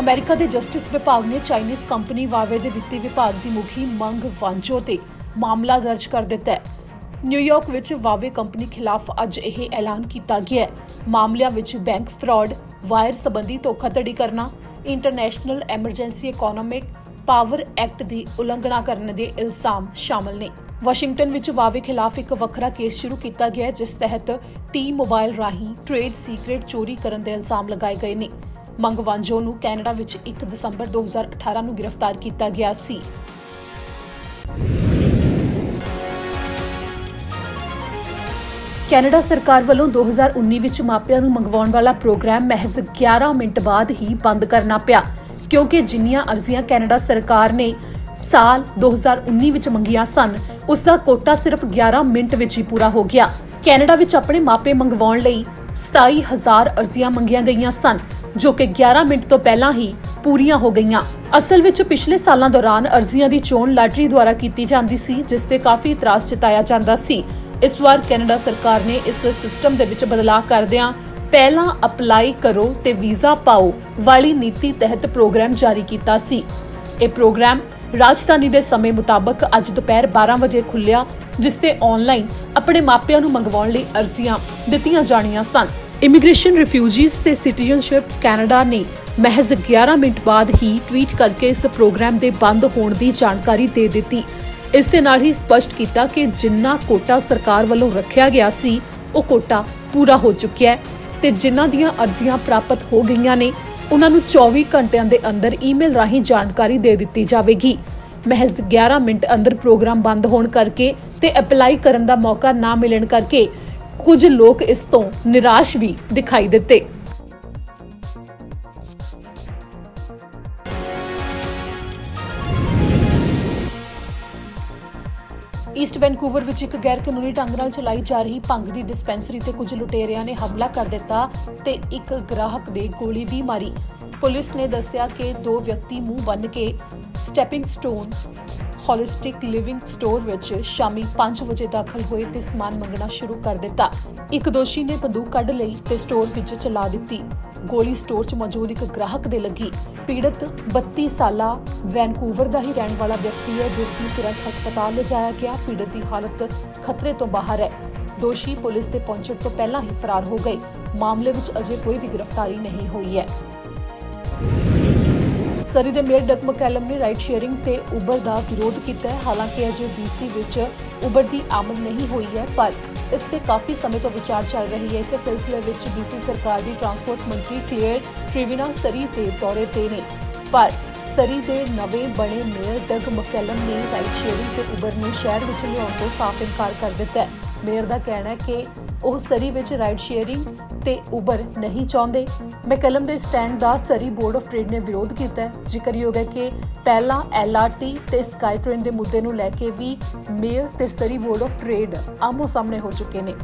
America ਦੇ justice ਵਿਭਾਗ ਨੇ ਚਾਈਨੀਜ਼ ਕੰਪਨੀ ਵਾਵੇ ਦੇ ਵਿੱਤੀ ਵਿਭਾਗ ਦੀ ਮੁਖੀ ਮੰਗ ਵਾਂਜੋ ਤੇ ਮਾਮਲਾ ਦਰਜ ਕਰ ਦਿੱਤਾ ਹੈ। ਨਿਊਯਾਰਕ ਵਿੱਚ ਵਾਵੇ ਕੰਪਨੀ ਖਿਲਾਫ ਅੱਜ ਇਹ ਐਲਾਨ ਕੀਤਾ ਗਿਆ ਹੈ। ਮਾਮਲਿਆਂ ਵਿੱਚ ਬੈਂਕ ਫਰਾਡ, ਵਾਇਰ ਸੰਬੰਧੀ ਧੋਖਾਧੜੀ ਕਰਨਾ, international emergency economic power act ਦੀ ਉਲੰਘਣਾ ਕਰਨ ਦੇ ਇਲਜ਼ਾਮ ਸ਼ਾਮਲ ਨੇ। ਵਾਸ਼ਿੰਗਟਨ ਵਿੱਚ ਵਾਵੇ ਖਿਲਾਫ ਇੱਕ ਵੱਖਰਾ ਕੇਸ ਸ਼ੁਰੂ ਕੀਤਾ ਗਿਆ ਹੈ, ਜਿਸ ਤਹਿਤ ਟੀ ਮੋਬਾਈਲ ਰਾਹੀਂ ਟ੍ਰੇਡ ਸੀਕ੍ਰੇਟ ਚੋਰੀ ਕਰਨ ਦੇ ਇਲਜ਼ਾਮ ਲਗਾਏ ਗਏ ਨੇ। ਮੰਗਵਾਂਜੋ ਨੂੰ ਕੈਨੇਡਾ ਵਿੱਚ 1 ਦਸੰਬਰ 2018 ਨੂੰ ਗ੍ਰਿਫਤਾਰ ਕੀਤਾ ਗਿਆ ਸੀ। ਕੈਨੇਡਾ ਸਰਕਾਰ ਵੱਲੋਂ 2019 ਵਿੱਚ ਮਾਪਿਆਂ ਨੂੰ ਮੰਗਵਾਉਣ ਵਾਲਾ ਪ੍ਰੋਗਰਾਮ ਮਹਿਜ਼ 11 ਮਿੰਟ ਬਾਅਦ ਹੀ ਬੰਦ ਕਰਨਾ ਪਿਆ, ਕਿਉਂਕਿ ਜਿੰਨੀਆਂ ਅਰਜ਼ੀਆਂ ਕੈਨੇਡਾ ਸਰਕਾਰ ਨੇ ਸਾਲ 2019 ਵਿੱਚ ਮੰਗੀਆਂ ਸਨ ਉਸ ਦਾ ਕੋਟਾ ਸਿਰਫ 11 ਮਿੰਟ ਵਿੱਚ ਹੀ ਪੂਰਾ ਹੋ ਗਿਆ। ਕੈਨੇਡਾ ਵਿੱਚ ਆਪਣੇ ਮਾਪੇ ਮੰਗਵਾਉਣ ਲਈ 27000 ਅਰਜ਼ੀਆਂ ਮੰਗੀਆਂ ਗਈਆਂ ਸਨ, ਜੋ ਕਿ 11 ਮਿੰਟ ਤੋਂ ਪਹਿਲਾਂ ਹੀ ਪੂਰੀਆਂ ਹੋ ਗਈਆਂ। ਅਸਲ ਵਿੱਚ ਪਿਛਲੇ ਸਾਲਾਂ ਦੌਰਾਨ ਅਰਜ਼ੀਆਂ ਦੀ ਚੋਣ ਲਾਟਰੀ ਦੁਆਰਾ ਕੀਤੀ ਜਾਂਦੀ ਸੀ, ਜਿਸ ਤੇ ਕਾਫੀ ਇਤਰਾਜ਼ ਜਤਾਇਆ ਜਾਂਦਾ ਸੀ। ਇਸ ਵਾਰ ਕੈਨੇਡਾ ਸਰਕਾਰ ਨੇ ਇਸ ਸਿਸਟਮ ਦੇ ਵਿੱਚ ਬਦਲਾਅ ਕਰਦਿਆਂ ਪਹਿਲਾਂ ਅਪਲਾਈ ਕਰੋ ਤੇ ਵੀਜ਼ਾ ਪਾਓ ਵਾਲੀ ਨੀਤੀ ਤਹਿਤ ਪ੍ਰੋਗਰਾਮ ਜਾਰੀ ਕੀਤਾ ਸੀ। ਇਹ ਪ੍ਰੋਗਰਾਮ ਰਾਜਧਾਨੀ ਦੇ ਸਮੇਂ ਮੁਤਾਬਕ ਅੱਜ ਦੁਪਹਿਰ 12 ਵਜੇ ਖੁੱਲਿਆ ਜਿਸ ਤੇ ਆਨਲਾਈਨ ਆਪਣੇ ਮਾਪਿਆਂ ਨੂੰ ਮੰਗਵਾਉਣ ਲਈ ਅਰਜ਼ੀਆਂ ਦਿੱਤੀਆਂ ਜਾਣੀਆਂ ਸਨ। ਇਮੀਗ੍ਰੇਸ਼ਨ ਰਿਫਿਊਜੀਜ਼ ਤੇ ਸਿਟੀਜ਼ਨਸ਼ਿਪ ਕੈਨੇਡਾ ਨੇ ਮਹਿਜ਼ 11 ਮਿੰਟ ਬਾਅਦ ਹੀ ਟਵੀਟ ਕਰਕੇ ਇਸ ਪ੍ਰੋਗਰਾਮ ਦੇ ਬੰਦ ਹੋਣ ਦੀ ਜਾਣਕਾਰੀ ਦੇ ਦਿੱਤੀ। ਇਸ ਦੇ ਨਾਲ ਹੀ ਸਪਸ਼ਟ ਕੀਤਾ ਕਿ ਜਿੰਨਾ ਕੋਟਾ ਸਰਕਾਰ ਵੱਲੋਂ ਰੱਖਿਆ ਗਿਆ ਸੀ, ਉਹ ਕੋਟਾ ਪੂਰਾ ਹੋ ਚੁੱਕਿਆ ਹੈ ਤੇ ਜਿਨ੍ਹਾਂ ਦੀਆਂ ਅਰਜ਼ੀਆਂ ਪ੍ਰਾਪਤ ਹੋ ਗਈਆਂ ਨੇ ਉਹਨਾਂ ਨੂੰ 24 ਘੰਟਿਆਂ ਦੇ ਅੰਦਰ ਈਮੇਲ ਰਾਹੀਂ ਜਾਣਕਾਰੀ ਦੇ ਦਿੱਤੀ ਜਾਵੇਗੀ। ਮਹਿਜ਼ 11 ਮਿੰਟ ਅੰਦਰ ਪ੍ਰੋਗਰਾਮ ਬੰਦ ਹੋਣ ਕਰਕੇ ਤੇ ਅਪਲਾਈ ਕਰਨ ਦਾ ਮੌਕਾ ਨਾ ਮਿਲਣ ਕਰਕੇ ਕੁਝ ਲੋਕ ਇਸ ਤੋਂ ਨਿਰਾਸ਼ ਵੀ ਦਿਖਾਈ ਦਿੱਤੇ। ਈਸਟ ਵੈਂਕੂਵਰ ਵਿੱਚ ਇੱਕ ਗੈਰ ਕਾਨੂੰਨੀ ਢੰਗ ਨਾਲ ਚਲਾਈ ਜਾ ਰਹੀ ਭੰਗ ਦੀ ਡਿਸਪੈਂਸਰੀ ਤੇ ਕੁਝ ਲੁਟੇਰਿਆਂ ਨੇ ਹਮਲਾ ਕਰ ਦਿੱਤਾ ਤੇ ਇੱਕ ਗ੍ਰਾਹਕ ਦੇ ਗੋਲੀ ਵੀ ਮਾਰੀ। ਪੁਲਿਸ ਨੇ ਦੱਸਿਆ ਕਿ ਦੋ ਵਿਅਕਤੀ ਮੂੰਹ ਬੰਨ ਕੇ stepping stone holistic living store ਵਿੱਚ ਸ਼ਾਮੀ 5 ਵਜੇ ਦਾਖਲ ਹੋਏ ਤੇ ਸਮਾਨ ਮੰਗਣਾ ਸ਼ੁਰੂ ਕਰ ਦਿੱਤਾ। ਇੱਕ ਦੋਸ਼ੀ ਨੇ ਬੰਦੂਕ ਕੱਢ ਲਈ ਤੇ ਸਟੋਰ ਵਿੱਚ ਚਲਾ ਦਿੱਤੀ। ਗੋਲੀ ਸਟੋਰ 'ਚ ਮੌਜੂਦ ਇੱਕ ਗ੍ਰਾਹਕ ਦੇ ਲੱਗੀ। ਪੀੜਤ 32 ਸਾਲਾ ਵੈਨਕੂਵਰ ਦਾ ਹੀ ਰਹਿਣ ਵਾਲਾ ਵਿਅਕਤੀ ਹੈ, ਜਿਸ ਨੂੰ ਤੁਰੰਤ ਹਸਪਤਾਲ ਲਿਜਾਇਆ ਗਿਆ। ਪੀੜਤ ਦੀ ਹਾਲਤ ਖਤਰੇ ਤੋਂ ਬਾਹਰ ਹੈ। ਦੋਸ਼ੀ ਪੁਲਿਸ ਦੇ ਪਹੁੰਚਣ ਤੋਂ ਪਹਿਲਾਂ ਹੀ ਫਰਾਰ ਹੋ ਗਏ। ਮਾਮਲੇ ਵਿੱਚ ਅਜੇ ਕੋਈ ਵੀ ਗ੍ਰਿਫਤਾਰੀ ਨਹੀਂ ਹੋਈ ਹੈ। ਸਰੀ ਦੇ ਮੇਅਰ ਡਕ ਮਕੈਲਮ ਨੇ ਰਾਈਡ ਸ਼ੇਅਰਿੰਗ ਤੇ ਉਬਰ ਦਾ ਵਿਰੋਧ ਕੀਤਾ ਹੈ। ਹਾਲਾਂਕਿ ਅਜੇ BC ਵਿੱਚ ਉਬਰ ਦੀ ਆਮਦ ਨਹੀਂ ਹੋਈ ਹੈ, ਪਰ ਇਸ ਤੇ ਕਾਫੀ ਸਮੇਂ ਤੋਂ ਵਿਚਾਰ ਚੱਲ ਰਹੀ ਹੈ। ਇਸੇ ਸਿਲਸਿਲੇ ਵਿੱਚ BC ਸਰਕਾਰ ਦੀ ਟਰਾਂਸਪੋਰਟ ਮੰਤਰੀ ਕਲੀਅਰ ਟ੍ਰਿਵਿਨਾ ਸਰੀ ਦੇ ਦੌਰੇ ਤੇ ਨੇ। ਪਰ ਸਰੀ ਦੇ ਨਵੇਂ ਬਣੇ ਮੇਅਰ ਡਗ ਮਕੈਲਮ ਨੇ ਰਾਈਡ ਸ਼ੇਅਰਿੰਗ ਤੇ ਉਬਰ ਨੂੰ ਸ਼ਹਿਰ ਵਿੱਚ ਲਿਆਉਣ ਤੋਂ ਸਾਫ਼ ਇਨਕਾਰ ਕਰ ਦਿੱਤਾ ਹੈ। ਮੇਅਰ ਦਾ ਕਹਿਣਾ ਹੈ ਕਿ ਉਹ ਸਰੀ ਵਿੱਚ ਰਾਈਡ ਸ਼ੇਅਰਿੰਗ ਤੇ ਉਬਰ ਨਹੀਂ ਚਾਹੁੰਦੇ। ਮੈਂ ਕਲਮ ਦੇ ਸਟੈਂਡ ਦਾ ਸਰੀ ਬੋਰਡ ਆਫ ਟ੍ਰੇਡ ਨੇ ਵਿਰੋਧ ਕੀਤਾ ਹੈ। ਜ਼ਿਕਰਯੋਗ ਹੈ ਕਿ ਪਹਿਲਾਂ ਐਲਆਰਟੀ ਤੇ ਸਕਾਈ ਟ੍ਰੇਨ ਦੇ ਮੁੱਦੇ ਨੂੰ ਲੈ ਕੇ ਵੀ ਮੇਅਰ ਤੇ ਸਰੀ ਬੋਰਡ ਆਫ ਟ੍ਰੇਡ ਆਮੋ ਸਾਹਮਣੇ ਹੋ ਚੁੱਕੇ ਨੇ।